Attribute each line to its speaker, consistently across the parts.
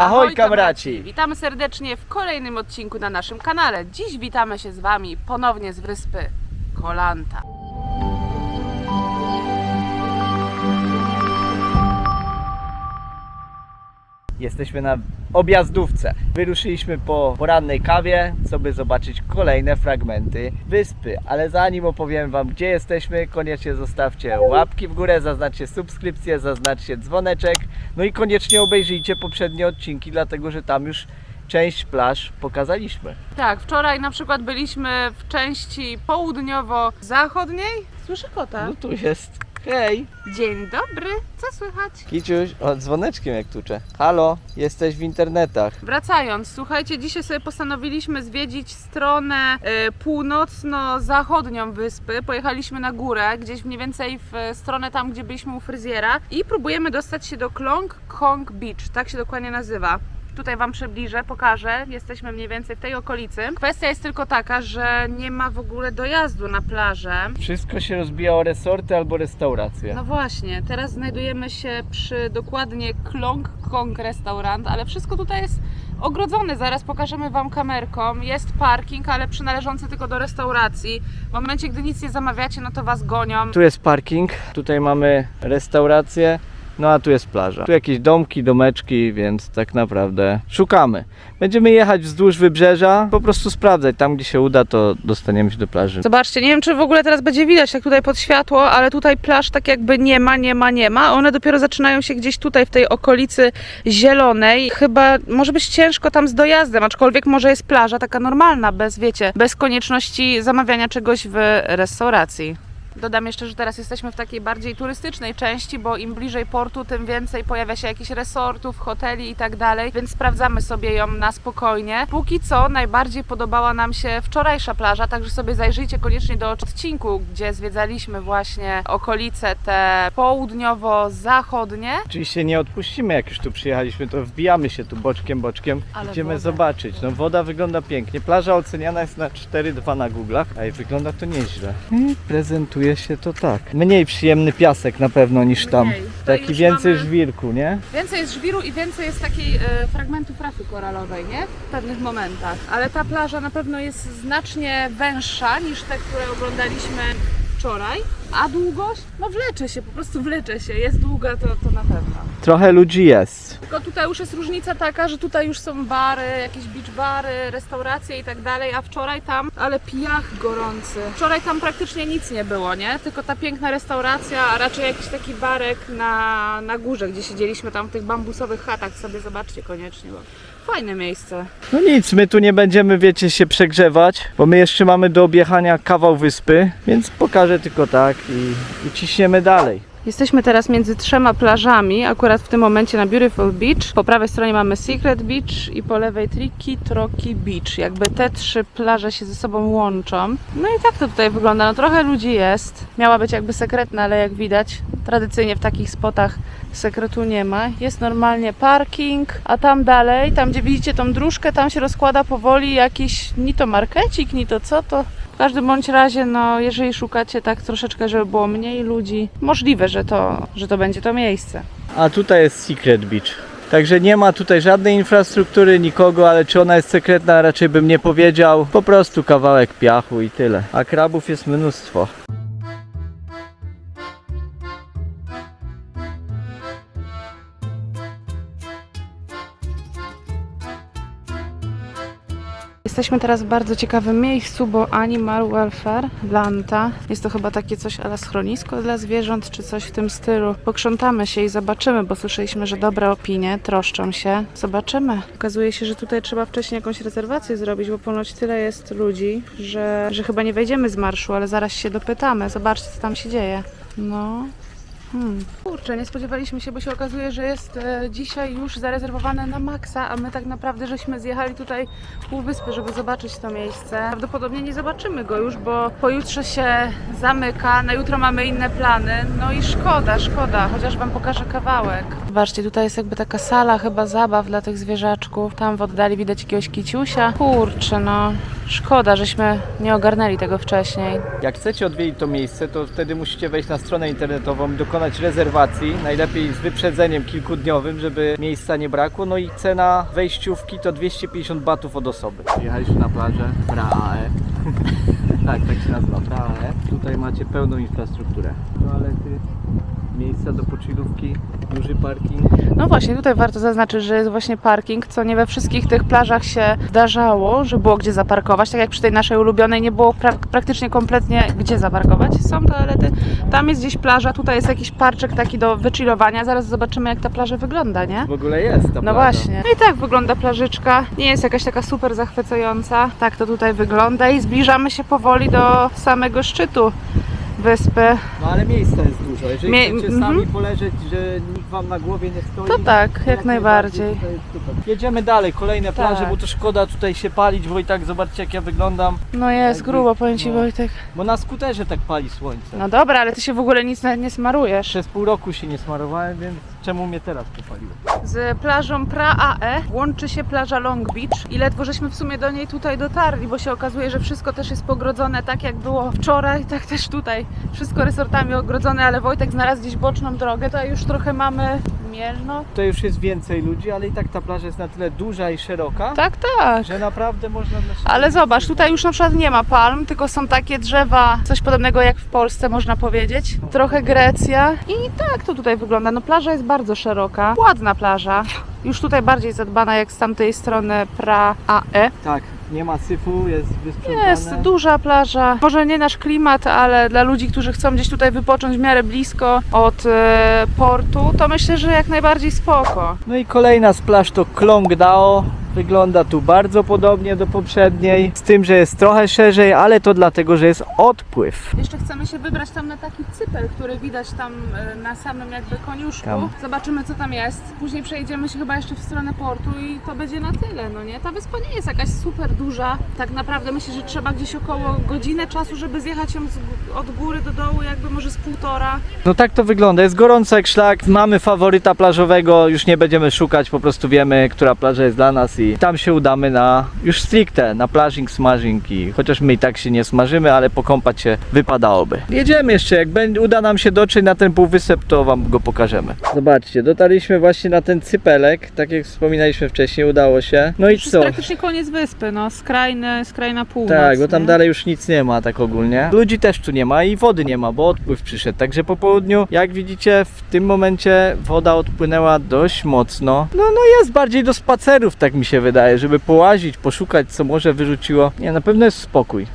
Speaker 1: Ahoj, kamraci!
Speaker 2: Witamy serdecznie w kolejnym odcinku na naszym kanale. Dziś witamy się z Wami ponownie z wyspy Kolanta.
Speaker 1: Jesteśmy na objazdówce. Wyruszyliśmy po porannej kawie, co by zobaczyć kolejne fragmenty wyspy. Ale zanim opowiem Wam, gdzie jesteśmy, koniecznie zostawcie łapki w górę, zaznaczcie subskrypcję, zaznaczcie dzwoneczek. No i koniecznie obejrzyjcie poprzednie odcinki, dlatego że tam już część plaż pokazaliśmy.
Speaker 2: Tak, wczoraj na przykład byliśmy w części południowo-zachodniej. Słyszę kota.
Speaker 1: No tu jest. Hej!
Speaker 2: Dzień dobry, co słychać?
Speaker 1: Kiciuś, o dzwoneczkiem jak tuczę. Halo, jesteś w internetach.
Speaker 2: Wracając, słuchajcie, dzisiaj sobie postanowiliśmy zwiedzić stronę e, północno-zachodnią wyspy. Pojechaliśmy na górę, gdzieś mniej więcej w e, stronę tam, gdzie byliśmy u fryzjera i próbujemy dostać się do Klong Kong Beach, tak się dokładnie nazywa. Tutaj Wam przybliżę, pokażę. Jesteśmy mniej więcej w tej okolicy. Kwestia jest tylko taka, że nie ma w ogóle dojazdu na plażę.
Speaker 1: Wszystko się rozbija o resorty albo restauracje.
Speaker 2: No właśnie, teraz znajdujemy się przy dokładnie Klong Kong Restaurant, ale wszystko tutaj jest ogrodzone. Zaraz pokażemy Wam kamerką. Jest parking, ale przynależący tylko do restauracji. W momencie, gdy nic nie zamawiacie, no to Was gonią.
Speaker 1: Tu jest parking, tutaj mamy restaurację, no a tu jest plaża. Tu jakieś domki, domeczki, więc tak naprawdę szukamy. Będziemy jechać wzdłuż wybrzeża, po prostu sprawdzać. Tam, gdzie się uda, to dostaniemy się do plaży.
Speaker 2: Zobaczcie, nie wiem czy w ogóle teraz będzie widać tak tutaj pod światło, ale tutaj plaż tak jakby nie ma, nie ma, nie ma. One dopiero zaczynają się gdzieś tutaj w tej okolicy zielonej. Chyba może być ciężko tam z dojazdem, aczkolwiek może jest plaża taka normalna, bez wiecie, bez konieczności zamawiania czegoś w restauracji. Dodam jeszcze, że teraz jesteśmy w takiej bardziej turystycznej części, bo im bliżej portu, tym więcej pojawia się jakichś resortów, hoteli i tak dalej, więc sprawdzamy sobie ją na spokojnie. Póki co najbardziej podobała nam się wczorajsza plaża, także sobie zajrzyjcie koniecznie do odcinku, gdzie zwiedzaliśmy właśnie okolice te południowo-zachodnie.
Speaker 1: Oczywiście nie odpuścimy, jak już tu przyjechaliśmy, to wbijamy się tu boczkiem, boczkiem.
Speaker 2: Ale
Speaker 1: Idziemy
Speaker 2: woda.
Speaker 1: zobaczyć. No woda wygląda pięknie. Plaża oceniana jest na 4,2 na Google'ach, a i wygląda to nieźle. I prezentuje się to tak. Mniej przyjemny piasek na pewno niż tam.
Speaker 2: Mniej.
Speaker 1: Taki
Speaker 2: już
Speaker 1: więcej
Speaker 2: mamy-
Speaker 1: żwirku, nie?
Speaker 2: Więcej jest żwiru i więcej jest takiej e, fragmentów rafy koralowej, nie? W pewnych momentach. Ale ta plaża na pewno jest znacznie węższa niż te, które oglądaliśmy wczoraj. A długość? No wlecze się, po prostu wlecze się. Jest długa, to, to na pewno.
Speaker 1: Trochę ludzi jest.
Speaker 2: Tylko tutaj już jest różnica taka, że tutaj już są bary, jakieś beach bary, restauracje i tak dalej, a wczoraj tam, ale pijach gorący. Wczoraj tam praktycznie nic nie było, nie? Tylko ta piękna restauracja, a raczej jakiś taki barek na, na górze, gdzie siedzieliśmy tam w tych bambusowych chatach, sobie zobaczcie koniecznie, bo fajne miejsce.
Speaker 1: No nic, my tu nie będziemy, wiecie, się przegrzewać, bo my jeszcze mamy do objechania kawał wyspy, więc pokażę tylko tak i, i ciśniemy dalej.
Speaker 2: Jesteśmy teraz między trzema plażami, akurat w tym momencie na Beautiful Beach. Po prawej stronie mamy Secret Beach i po lewej Tricky Troki Beach. Jakby te trzy plaże się ze sobą łączą. No i tak to tutaj wygląda. No trochę ludzi jest. Miała być jakby sekretna, ale jak widać, tradycyjnie w takich spotach sekretu nie ma. Jest normalnie parking, a tam dalej, tam gdzie widzicie tą dróżkę, tam się rozkłada powoli jakiś ni to ni to co to. Każdym bądź razie, no, jeżeli szukacie tak troszeczkę, żeby było mniej ludzi, możliwe, że to, że to będzie to miejsce.
Speaker 1: A tutaj jest Secret Beach. Także nie ma tutaj żadnej infrastruktury, nikogo, ale czy ona jest sekretna, raczej bym nie powiedział. Po prostu kawałek piachu i tyle. A krabów jest mnóstwo.
Speaker 2: Jesteśmy teraz w bardzo ciekawym miejscu, bo Animal Welfare Lanta. Jest to chyba takie coś ale schronisko dla zwierząt, czy coś w tym stylu. Pokrzątamy się i zobaczymy, bo słyszeliśmy, że dobre opinie, troszczą się. Zobaczymy. Okazuje się, że tutaj trzeba wcześniej jakąś rezerwację zrobić, bo ponoć tyle jest ludzi, że, że chyba nie wejdziemy z marszu, ale zaraz się dopytamy. Zobaczcie, co tam się dzieje. No, Hmm. Kurczę, nie spodziewaliśmy się, bo się okazuje, że jest e, dzisiaj już zarezerwowane na maksa, a my tak naprawdę żeśmy zjechali tutaj pół wyspy, żeby zobaczyć to miejsce. Prawdopodobnie nie zobaczymy go już, bo pojutrze się zamyka, na jutro mamy inne plany. No i szkoda, szkoda, chociaż Wam pokażę kawałek. Zobaczcie, tutaj jest jakby taka sala chyba zabaw dla tych zwierzaczków. Tam w oddali widać jakiegoś kiciusia. Kurczę, no szkoda, żeśmy nie ogarnęli tego wcześniej.
Speaker 1: Jak chcecie odwiedzić to miejsce, to wtedy musicie wejść na stronę internetową i dokonać rezerwacji, najlepiej z wyprzedzeniem kilkudniowym, żeby miejsca nie brakło. No i cena wejściówki to 250 batów od osoby. Jechaliśmy na plażę Prae. tak, tak się nazywa Prae. Tutaj macie pełną infrastrukturę. Toalety, miejsca do poczylówki, duży parking.
Speaker 2: No właśnie, tutaj warto zaznaczyć, że jest właśnie parking, co nie we wszystkich tych plażach się zdarzało, że było gdzie zaparkować. Tak jak przy tej naszej ulubionej nie było pra- praktycznie kompletnie gdzie zaparkować. Są toalety, tam jest gdzieś plaża, tutaj jest jakiś parczek taki do wychillowania. Zaraz zobaczymy jak ta plaża wygląda, nie?
Speaker 1: W ogóle jest ta
Speaker 2: No
Speaker 1: plaża.
Speaker 2: właśnie. No i tak wygląda plażyczka. Nie jest jakaś taka super zachwycająca. Tak to tutaj wygląda i zbliżamy się powoli do samego szczytu wyspy.
Speaker 1: No ale miejsca jest dużo. Jeżeli
Speaker 2: Mie-
Speaker 1: chcecie
Speaker 2: mhm.
Speaker 1: sami poleżeć, że nikt wam na głowie nie stoi.
Speaker 2: To tak, jak najbardziej.
Speaker 1: tutaj jest super. Jedziemy dalej, kolejne plaże,
Speaker 2: Tak.
Speaker 1: bo to szkoda tutaj się palić, bo i tak zobaczcie jak ja wyglądam.
Speaker 2: No jest
Speaker 1: Jakby-
Speaker 2: grubo, powiem Ci
Speaker 1: no.
Speaker 2: Wojtek.
Speaker 1: Bo na skuterze tak pali słońce.
Speaker 2: No dobra, ale Ty się w ogóle nic nie smarujesz.
Speaker 1: Przez pół roku się nie smarowałem, więc czemu mnie teraz popaliło?
Speaker 2: Z plażą Pra-AE łączy się plaża Long Beach i ledwo żeśmy w sumie do niej tutaj dotarli, bo się okazuje, że wszystko też jest pogrodzone tak jak było wczoraj, tak też tutaj. Wszystko resortami ogrodzone, ale Wojtek znalazł gdzieś boczną drogę, to już trochę mamy Mielno.
Speaker 1: Tutaj już jest więcej ludzi, ale i tak ta plaża jest na tyle duża i szeroka,
Speaker 2: Tak, tak.
Speaker 1: że naprawdę można
Speaker 2: Ale zobacz, tutaj już na przykład nie ma palm, tylko są takie drzewa, coś podobnego jak w Polsce można powiedzieć. Trochę Grecja i tak to tutaj wygląda. No plaża jest bardzo szeroka, ładna plaża. Już tutaj bardziej zadbana jak z tamtej strony Pra-AE.
Speaker 1: Tak, nie ma syfu, jest wysprzątane.
Speaker 2: Jest duża plaża. Może nie nasz klimat, ale dla ludzi, którzy chcą gdzieś tutaj wypocząć w miarę blisko od e, portu, to myślę, że jak najbardziej spoko.
Speaker 1: No i kolejna z plaż to Klong Dao. Wygląda tu bardzo podobnie do poprzedniej, z tym, że jest trochę szerzej, ale to dlatego, że jest odpływ.
Speaker 2: Jeszcze chcemy się wybrać tam na taki cypel, który widać tam e, na samym jakby koniuszku.
Speaker 1: Tam.
Speaker 2: Zobaczymy co tam jest. Później przejedziemy się chyba jeszcze w stronę portu i to będzie na tyle, no nie? Ta wyspa nie jest jakaś super duża. Tak naprawdę myślę, że trzeba gdzieś około godzinę czasu, żeby zjechać ją z, od góry do dołu, jakby może z półtora.
Speaker 1: No tak to wygląda, jest gorąco jak szlak, mamy faworyta plażowego, już nie będziemy szukać, po prostu wiemy, która plaża jest dla nas i tam się udamy na, już stricte, na plażing, smażing i chociaż my i tak się nie smażymy, ale pokąpać się wypadałoby. Jedziemy jeszcze, jak będzie, uda nam się dotrzeć na ten półwysep, to wam go pokażemy. Zobaczcie, dotarliśmy właśnie na ten cypelek, tak jak wspominaliśmy wcześniej, udało się. No i co?
Speaker 2: praktycznie koniec wyspy, no skrajny, skrajna północ.
Speaker 1: Tak, bo tam
Speaker 2: nie?
Speaker 1: dalej już nic nie ma tak ogólnie. Ludzi też tu nie ma i wody nie ma, bo odpływ przyszedł. Także po południu, jak widzicie, w tym momencie woda odpłynęła dość mocno. No, no jest bardziej do spacerów, tak mi się wydaje, żeby połazić, poszukać, co może wyrzuciło. Nie, na pewno jest spokój.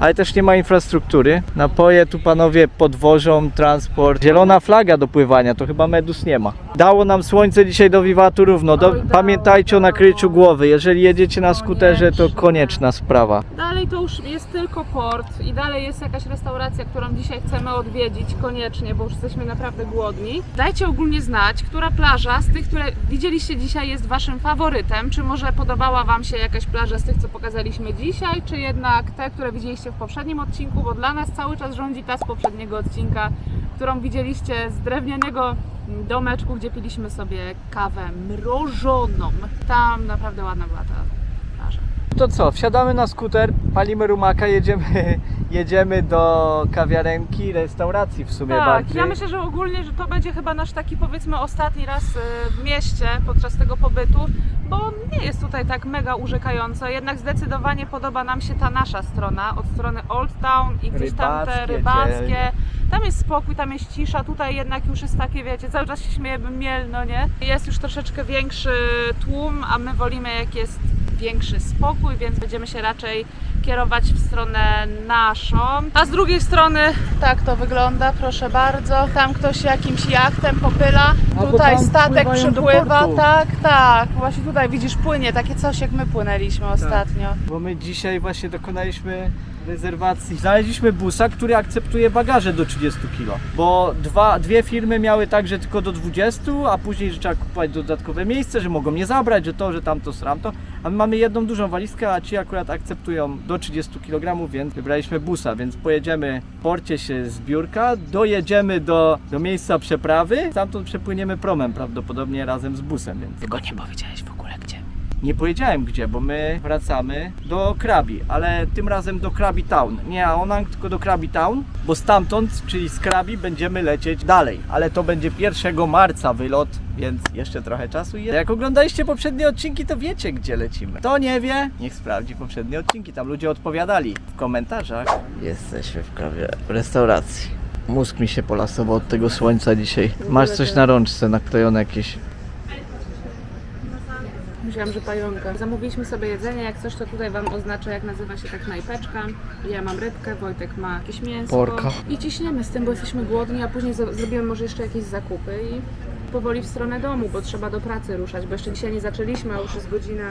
Speaker 1: Ale też nie ma infrastruktury. Napoje tu panowie podwożą, transport. Zielona flaga do pływania, to chyba medus nie ma. Dało nam słońce dzisiaj do wiwatu równo. Do, pamiętajcie o nakryciu głowy. Jeżeli jedziecie na skuterze, to konieczna sprawa.
Speaker 2: Dalej to już jest tylko port i dalej jest jakaś restauracja, którą dzisiaj chcemy odwiedzić koniecznie, bo już jesteśmy naprawdę głodni. Dajcie ogólnie znać, która plaża z tych, które widzieliście dzisiaj jest Waszym faworytem. Czy może podobała Wam się jakaś plaża z tych, co pokazaliśmy dzisiaj, czy jednak te, które widzieliście w poprzednim odcinku, bo dla nas cały czas rządzi ta z poprzedniego odcinka, którą widzieliście z drewnianego domeczku, gdzie piliśmy sobie kawę mrożoną. Tam naprawdę ładna była ta plaża.
Speaker 1: To co, wsiadamy na skuter, palimy rumaka, jedziemy, jedziemy do kawiarenki, restauracji w sumie
Speaker 2: Tak,
Speaker 1: bardziej.
Speaker 2: ja myślę, że ogólnie, że to będzie chyba nasz taki powiedzmy ostatni raz y, w mieście podczas tego pobytu, bo nie jest tutaj tak mega urzekająco, jednak zdecydowanie podoba nam się ta nasza strona, od strony Old Town i gdzieś tam te
Speaker 1: Rybackie dzielnie.
Speaker 2: Tam jest spokój, tam jest cisza, tutaj jednak już jest takie, wiecie, cały czas się śmiejemy mielno, nie? Jest już troszeczkę większy tłum, a my wolimy jak jest większy spokój, więc będziemy się raczej kierować w stronę naszą. A z drugiej strony tak to wygląda, proszę bardzo. Tam ktoś jakimś jachtem popyla.
Speaker 1: A, bo
Speaker 2: tutaj
Speaker 1: tam
Speaker 2: statek
Speaker 1: wpływają do
Speaker 2: przypływa,
Speaker 1: portu.
Speaker 2: tak, tak. Właśnie tutaj widzisz płynie, takie coś jak my płynęliśmy ostatnio.
Speaker 1: Bo my dzisiaj właśnie dokonaliśmy rezerwacji znaleźliśmy busa, który akceptuje bagaże do 30 kg. Bo dwa, dwie firmy miały tak, że tylko do 20, a później, że trzeba kupować dodatkowe miejsce, że mogą mnie zabrać, że to, że tamto, sramto. A my mamy jedną dużą walizkę, a ci akurat akceptują do 30 kg, więc wybraliśmy busa, więc pojedziemy w porcie się z biurka, dojedziemy do, do miejsca przeprawy, stamtąd przepłyniemy promem prawdopodobnie razem z busem, więc
Speaker 2: Tylko nie powiedziałeś w ogóle.
Speaker 1: Nie powiedziałem gdzie, bo my wracamy do Krabi, ale tym razem do Krabi Town. Nie Aonang, tylko do Krabi Town, bo stamtąd, czyli z Krabi, będziemy lecieć dalej. Ale to będzie 1 marca wylot, więc jeszcze trochę czasu jest. Jak oglądaliście poprzednie odcinki, to wiecie gdzie lecimy. Kto nie wie, niech sprawdzi poprzednie odcinki. Tam ludzie odpowiadali w komentarzach. Jesteśmy w Krabi, w restauracji. Mózg mi się polasował od tego słońca dzisiaj. Masz coś na rączce naklejone jakieś
Speaker 2: Myślałam, że pająka. Zamówiliśmy sobie jedzenie, jak coś to tutaj Wam oznaczę, jak nazywa się ta knajpeczka. Ja mam rybkę, Wojtek ma jakieś mięso.
Speaker 1: Porka.
Speaker 2: I ciśniemy z tym, bo jesteśmy głodni, a później zrobimy może jeszcze jakieś zakupy i powoli w stronę domu, bo trzeba do pracy ruszać, bo jeszcze dzisiaj nie zaczęliśmy, a już jest godzina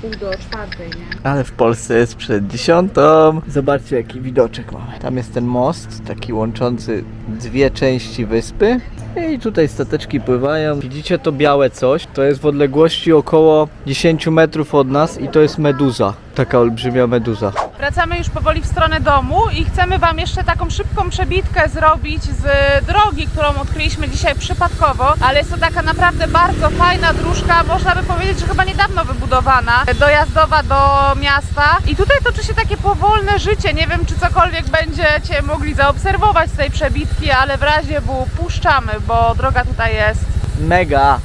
Speaker 2: pół do czwartej, nie?
Speaker 1: Ale w Polsce jest przed dziesiątą. Zobaczcie jaki widoczek mamy. Tam jest ten most, taki łączący dwie części wyspy. I tutaj stateczki pływają. Widzicie to białe coś? To jest w odległości około 10 metrów od nas i to jest meduza. Taka olbrzymia meduza.
Speaker 2: Wracamy już powoli w stronę domu i chcemy Wam jeszcze taką szybką przebitkę zrobić z drogi, którą odkryliśmy dzisiaj przypadkowo, ale jest to taka naprawdę bardzo fajna dróżka, można by powiedzieć, że chyba niedawno wybudowana, dojazdowa do miasta. I tutaj toczy się takie powolne życie, nie wiem czy cokolwiek będziecie mogli zaobserwować z tej przebitki, ale w razie bu puszczamy, bo droga tutaj jest
Speaker 1: Mega!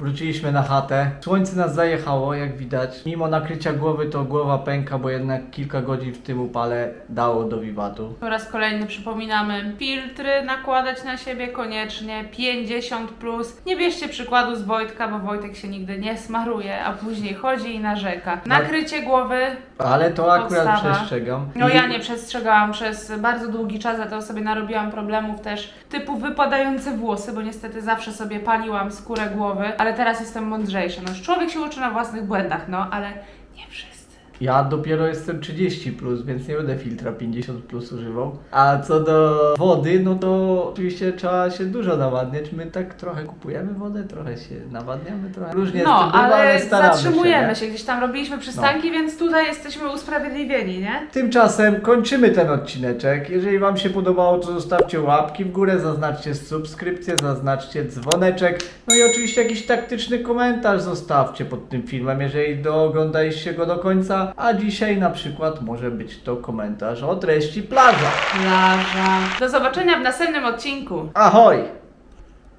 Speaker 1: Wróciliśmy na chatę. Słońce nas zajechało, jak widać. Mimo nakrycia głowy to głowa pęka, bo jednak kilka godzin w tym upale dało do wiwatu.
Speaker 2: Po raz kolejny przypominamy, filtry nakładać na siebie koniecznie, 50 plus. Nie bierzcie przykładu z Wojtka, bo Wojtek się nigdy nie smaruje, a później chodzi i narzeka. Nakrycie głowy,
Speaker 1: Ale to akurat
Speaker 2: Podstawa.
Speaker 1: przestrzegam.
Speaker 2: no
Speaker 1: I-
Speaker 2: ja nie przestrzegałam przez bardzo długi czas, dlatego sobie narobiłam problemów też typu wypadające włosy, bo niestety zawsze sobie paliłam skórę głowy, ale teraz jestem mądrzejsza. No już człowiek się uczy na własnych błędach, no ale nie wszyscy.
Speaker 1: Ja dopiero jestem 30 plus, więc nie będę filtra 50 plus używał. A co do wody, no to oczywiście trzeba się dużo nawadniać. My tak trochę kupujemy wodę, trochę się nawadniamy, trochę różnie z
Speaker 2: No,
Speaker 1: bywa, ale,
Speaker 2: ale
Speaker 1: staramy
Speaker 2: zatrzymujemy
Speaker 1: się.
Speaker 2: się,
Speaker 1: nie?
Speaker 2: gdzieś tam robiliśmy przystanki, więc tutaj jesteśmy usprawiedliwieni, nie?
Speaker 1: Tymczasem kończymy ten odcineczek. Jeżeli Wam się podobało, to zostawcie łapki w górę, zaznaczcie subskrypcję, zaznaczcie dzwoneczek. No i oczywiście jakiś taktyczny komentarz zostawcie pod tym filmem, jeżeli dooglądaliście go do końca. A dzisiaj na przykład może być to komentarz o treści plaża.
Speaker 2: Plaża. Do zobaczenia w następnym odcinku.
Speaker 1: Ahoj!